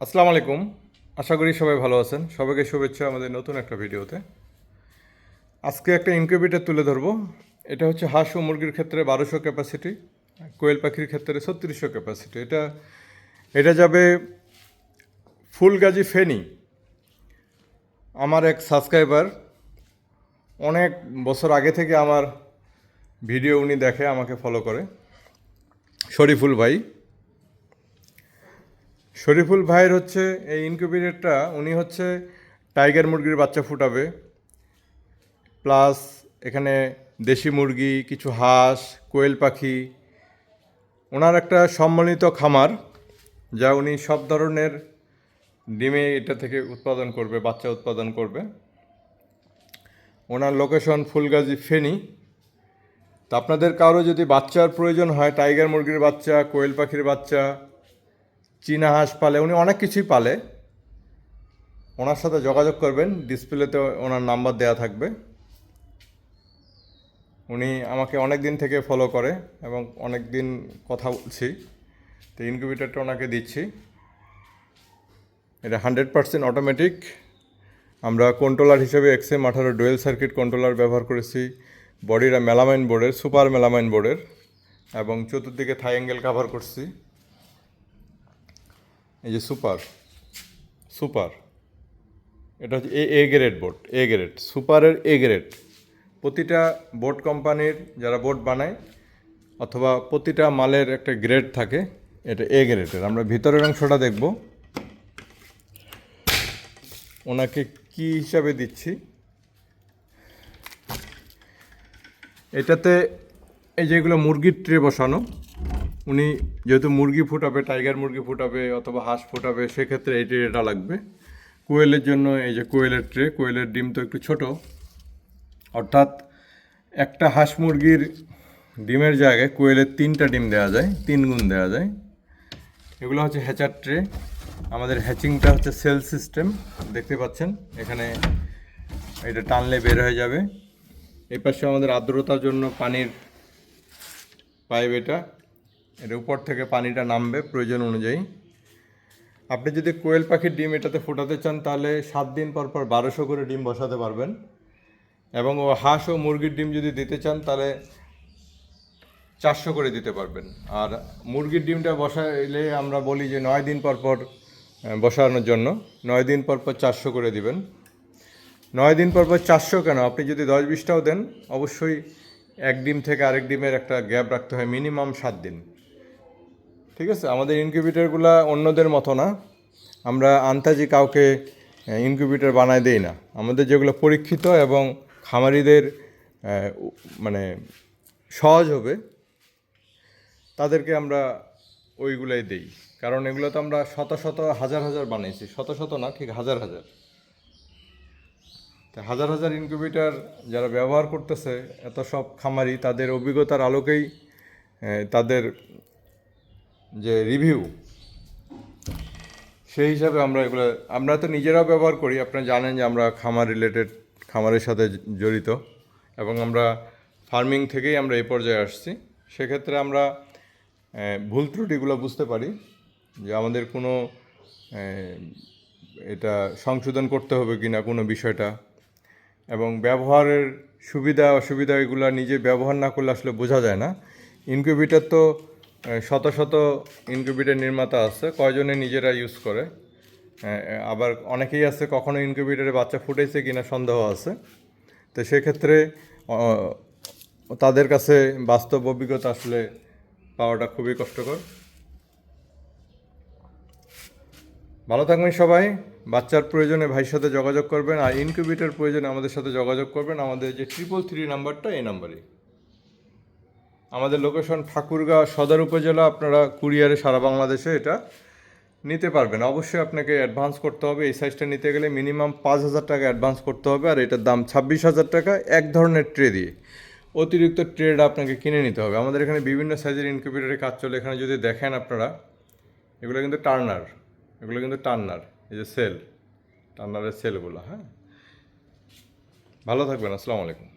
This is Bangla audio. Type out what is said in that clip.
আসসালামু আলাইকুম। আশা করি সবাই ভালো আছেন। সবাইকে শুভেচ্ছা আমাদের নতুন একটা ভিডিওতে। আজকে একটা ইনকিউবেটর তুলে ধরবো। এটা হচ্ছে হাঁস ও মুরগির ক্ষেত্রে বারোশো ক্যাপাসিটি কোয়েল পাখির ক্ষেত্রে ছত্রিশশো ক্যাপাসিটি এটা এটা যাবে ফুলগাজী ফেনি। আমার এক সাবস্ক্রাইবার অনেক বছর আগে থেকে আমার ভিডিও উনি দেখে, আমাকে ফলো করে। শরীফুল ভাই। শরীফুল ভাইয়ের হচ্ছে এই ইনকিউবেটরটা, উনি হচ্ছে টাইগার মুরগির বাচ্চা ফুটাবে। প্লাস এখানে দেশি মুরগি, কিছু হাঁস, কোয়েল পাখি। ওনার একটা সম্মানিত খামার, যা উনি সব ধরনের ডিমে এটা থেকে উৎপাদন করবে, বাচ্চা উৎপাদন করবে। ওনার লোকেশন ফুলগাজী ফেনি। তা আপনাদের কারও যদি বাচ্চার প্রয়োজন হয়, টাইগার মুরগির বাচ্চা, কোয়েল পাখির বাচ্চা চীনা হাঁস পালে, উনি অনেক কিছুই পালে। ওনার সাথে যোগাযোগ করবেন, ডিসপ্লেতে ওনার নাম্বার দেওয়া থাকবে। উনি আমাকে অনেক দিন থেকে ফলো করে এবং অনেক দিন কথা বলছি। তো ইনকিউবেটরটা ওনাকে দিচ্ছি। এটা হান্ড্রেড পার্সেন্ট অটোমেটিক আমরা কন্ট্রোলার হিসেবে এক্সএম আঠারো ডুয়েল সার্কিট কন্ট্রোলার ব্যবহার করেছি। বডিরা মেলামাইন বোর্ডের সুপার মেলামাইন বোর্ডের এবং চতুর্দিকে থাই অ্যাঙ্গেল কাভার করছি। এই যে সুপার সুপার, এটা হচ্ছে A A grade board, A grade, সুপারের এ গ্রেড। প্রতিটা বোর্ড কোম্পানির যারা বোর্ড বানায়, অথবা প্রতিটা মালের একটা গ্রেড থাকে, এটা এ গ্রেডের। আমরা ভিতরের অংশটা দেখব। ওনাকে কি হিসাবে দিচ্ছি? এটাতে এই যেগুলো মুরগির ট্রে বসানো উনি যেহেতু মুরগি ফুটাবে টাইগার মুরগি ফুটাবে অথবা হাঁস ফুটাবে, সেক্ষেত্রে এই ট্রেটা লাগবে। কোয়েলের জন্য এই যে কোয়েলের ট্রে, কোয়েলের ডিম তো একটু ছোট। অর্থাৎ একটা হাঁস মুরগির ডিমের জায়গায় কোয়েলের তিনটা ডিম দেওয়া যায়, তিন গুণ দেওয়া যায়। এগুলো হচ্ছে হ্যাচার ট্রে। আমাদের হ্যাচিংটা হচ্ছে সেল সিস্টেম, দেখতে পাচ্ছেন? এখানে এটা টানলে বের হয়ে যাবে। এই পাশে আমাদের আর্দ্রতার জন্য পানির পাইপ এটা। এর উপর থেকে পানিটা নামবে প্রয়োজন অনুযায়ী। আপনি যদি কোয়েল পাখির ডিম এটাতে ফোটাতে চান, তাহলে সাত দিন পর পর বারোশো করে ডিম বসাতে পারবেন। এবং ও হাঁস ও মুরগির ডিম যদি দিতে চান, তাহলে চারশো করে দিতে পারবেন। আর মুরগির ডিমটা বসাইলে আমরা বলি যে নয় দিন পর পর বসানোর জন্য নয় দিন পর পর চারশো করে দিবেন। নয় দিন পর পর চারশো কেন? আপনি যদি দশ বিশটাও দেন, অবশ্যই এক ডিম থেকে আরেক ডিমের একটা গ্যাপ রাখতে হয়, মিনিমাম সাত দিন। ঠিক আছে? আমাদের ইনকিউবেটরগুলো অন্যদের মতো না। আমরা আন্তাজি কাউকে ইনকিউবেটর বানায় দেই না। আমাদের যেগুলো পরীক্ষিত এবং খামারিদের মানে সহজ হবে, তাদেরকে আমরা ওইগুলাই দেই। কারণ এগুলো তো আমরা শত শত, হাজার হাজার বানিয়েছি শত শত না, ঠিক হাজার হাজার। তা হাজার হাজার ইনকিউবেটর যারা ব্যবহার করতেছে, এত সব খামারি তাদের অভিজ্ঞতার আলোকেই তাদের যে রিভিউ সেই হিসাবে আমরা এগুলো, আমরা তো নিজেরাও ব্যবহার করি। আপনারা জানেন যে আমরা খামার রিলেটেড খামারের সাথে জড়িত এবং আমরা ফার্মিং থেকেই আমরা এই পর্যায়ে আসছি। সেক্ষেত্রে আমরা ভুল ত্রুটিগুলো বুঝতে পারি যে আমাদের কোনো এটা সংশোধন করতে হবে কি না কোনো বিষয়টা এবং ব্যবহারের সুবিধা অসুবিধা এগুলো নিজে ব্যবহার না করলে আসলে বোঝা যায় না। ইনকিউবেটর তো শত শত ইনকিউবেটর নির্মাতা আছে, কয়জনে নিজেরা ইউজ করে। আবার অনেকেই আছে কখনো ইনকিউবেটরে বাচ্চা ফুটেছে কিনা সন্দেহ আছে। তো সেক্ষেত্রে তাদের কাছে বাস্তব অভিজ্ঞতা আসলে পাওয়াটা খুবই কষ্টকর। ভালো থাকবেন সবাই, বাচ্চার প্রয়োজনে ভাইয়ের সাথে যোগাযোগ করবেন, আর ইনকিউবেটর প্রয়োজনে আমাদের সাথে যোগাযোগ করবেন। আমাদের যে ট্রিপল থ্রি নাম্বারটা এই নাম্বারই আমাদের লোকেশন ঠাকুরগাঁও সদর উপজেলা, আপনারা কুরিয়ারে সারা বাংলাদেশে এটা নিতে পারবেন। অবশ্যই আপনাকে অ্যাডভান্স করতে হবে, এই সাইজটা নিতে গেলে মিনিমাম পাঁচ হাজার টাকা অ্যাডভান্স করতে হবে, আর এটার দাম ছাব্বিশ হাজার টাকা এক ধরনের ট্রে দিয়ে। অতিরিক্ত ট্রেড আপনাকে কিনে নিতে হবে। আমাদের এখানে বিভিন্ন সাইজের ইনকিউবেটরের কাজ চলে। এখানে যদি দেখেন আপনারা, এগুলো কিন্তু টার্নার এগুলো কিন্তু টার্নার এই যে সেল টার্নারের সেলগুলো হ্যাঁ? ভালো থাকবেন, আসসালামু আলাইকুম।